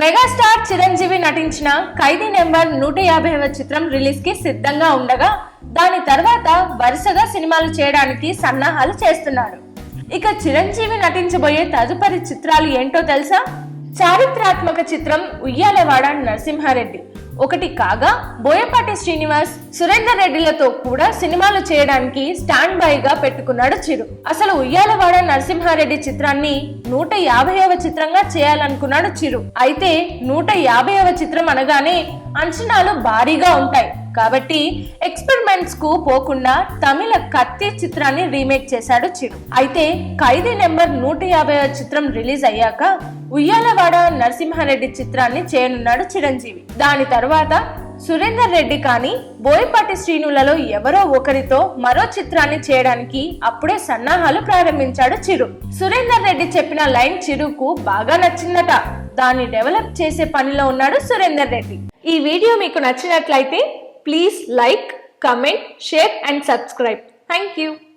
Megastar Chiranjeevi నటించిన ఖైదీ number నూట యాభైవ చిత్రం రిలీజ్కి సిద్ధంగా ఉండగా దాని తర్వాత వరుసగా సినిమాలు చేయడానికి సన్నాహాలు చేస్తున్నాడు ఇక చిరంజీవి నటించబోయే తదుపరి చిత్రాలు ఏంటో తెలుసా? చారిత్రాత్మక చిత్రం ఉయ్యాలవాడ నరసింహారెడ్డి. ఒకటి కాగా బోయపాటి శ్రీనివాస్ సురేందర్ రెడ్డిలతో కూడా సినిమాలు చేయడానికి స్టాండ్ బై గా పెట్టుకున్నాడు చిరు. అసలు ఉయ్యాలవాడ నరసింహారెడ్డి చిత్రాన్ని నూట యాభైవ చిత్రంగా చేయాలనుకున్నాడు చిరు. అయితే నూట యాభైవ చిత్రం అనగానే అంచనాలు భారీగా ఉంటాయి. కాబట్టి ఎక్స్పెరిమెంట్స్కు పోకుండా తమిళ కత్తి చిత్రాన్ని రీమేక్ చేశాడు చిరు. అయితే ఖైదీ నెంబర్ నూట యాభై చిత్రం రిలీజ్ అయ్యాక ఉయ్యాలవాడ నరసింహారెడ్డి చిత్రాన్ని చేయనున్నాడు చిరంజీవి. దాని తర్వాత సురేందర్ రెడ్డి కానీ బోయపాటి శ్రీనులలో ఎవరో ఒకరితో మరో చిత్రాన్ని చేయడానికి అప్పుడే సన్నాహాలు ప్రారంభించాడు చిరు. సురేందర్ రెడ్డి చెప్పిన లైన్ చిరుకు బాగా నచ్చిందట. దాన్ని డెవలప్ చేసే పనిలో ఉన్నాడు సురేందర్ రెడ్డి. ఈ వీడియో మీకు నచ్చినట్లయితే please like comment, share and subscribe. Thank you.